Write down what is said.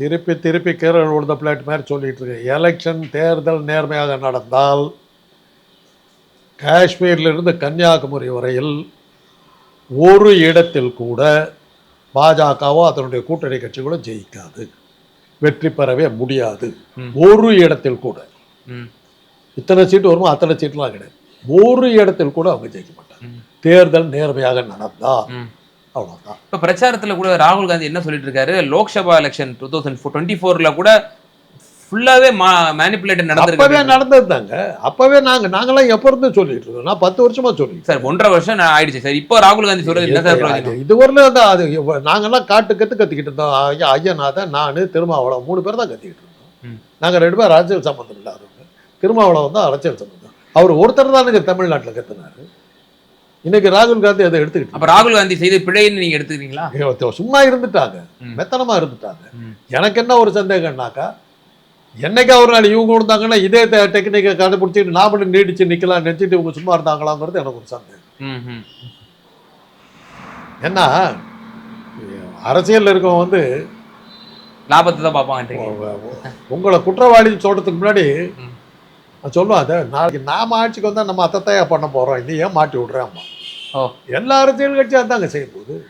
திருப்பி திருப்பி கீரல் விழுந்த பிளேட் மாதிரி சொல்லிட்டு இருக்கேன். எலெக்ஷன் தேர்தல் நேர்மையாக நடந்தால் காஷ்மீரிலிருந்து கன்னியாகுமரி வரையில் ஒரு இடத்தில் கூட பாஜகவோ அதனுடைய கூட்டணி கட்சிகளோ ஜெயிக்காது. வெற்றி பெறவே முடியாது. ஒரு இடத்தில் கூட. இத்தனை சீட்டு வருமோ அத்தனை சீட்டுலாம் கிடையாது. ஒரு இடத்தில் கூட அவங்க ஜெயிக்க மாட்டாங்க. தேர்தல் நேர்மையாக நடந்தா. அவ்வளோதான் இப்ப பிரச்சாரத்துல கூட ராகுல் காந்தி என்ன சொல்லிட்டு இருக்காரு Lok Sabha election two thousand twenty ஃபோர்ல கூட ஃபுல்லாவே மேனிப்புலேட் அப்பவே நடந்திருக்கு நடந்தது தாங்க அப்பவே நாங்க நாங்களாம் எப்ப இருந்து சொல்லிட்டு இருக்கோம் நான் பத்து வருஷமா சொல்லிட்டு சார் ஒன்றரை வருஷம் நான் ஆயிடுச்சு சார். இப்போ ராகுல் காந்தி சொல்றது என்ன சார் பிரயோஜனம்? இதுவரையிலும் வந்து அது நாங்கெல்லாம் காட்டு கத்து கத்திக்கிட்டு இருந்தோம். ஐயா ஐயநாதன் நான் திருமாவளவன் மூணு பேர் தான் கத்திக்கிட்டு இருந்தோம். ம். நாங்க ரெண்டு பேரும் அரசியல் சம்பந்தம் இல்லாதவங்க. திருமாவளவன் தான் அரசியல் சம்பந்தம். அவர் ஒருத்தர் தான் இங்க தமிழ்நாட்டுல கத்துனாரு. இன்னைக்கு ராகுல் காந்தி அதை எடுத்துக்கிட்டு அப்ப ராகுல் காந்தி செய்த பிழைன்னு நீங்க எடுத்துக்கிறீங்களா. சும்மா இருந்துட்டாங்க. மெத்தனமா இருந்துட்டாங்க. எனக்கு என்ன ஒரு சந்தேகம்னாக்கா என்னைக்கா ஒரு நாள் இவங்க இருந்தாங்கன்னா இதே டெக்னிக்கை கண்டுபிடிச்சிட்டு நான் மட்டும் நீடிச்சு நிக்கலாம் நினைச்சிட்டு இவங்க சும்மா இருந்தாங்களாங்கிறது எனக்கு ஒரு சந்தேகம். ஏன்னா அரசியல்ல இருக்கவன் வந்து லாபத்தை தான் பார்ப்பாங்கன்றீங்க உங்களை குற்றவாளின்னு சொல்றதுக்கு முன்னாடி சொல்லுவேன் அதை நாளைக்கு நாம ஆட்சிக்கு வந்தா நம்ம அத்தையா பண்ண போறோம் நீ ஏன் மாட்டி விடுறேன் ஓ எல்லா அரசியல் கட்சியும் அதாங்க செய்ய போகுது.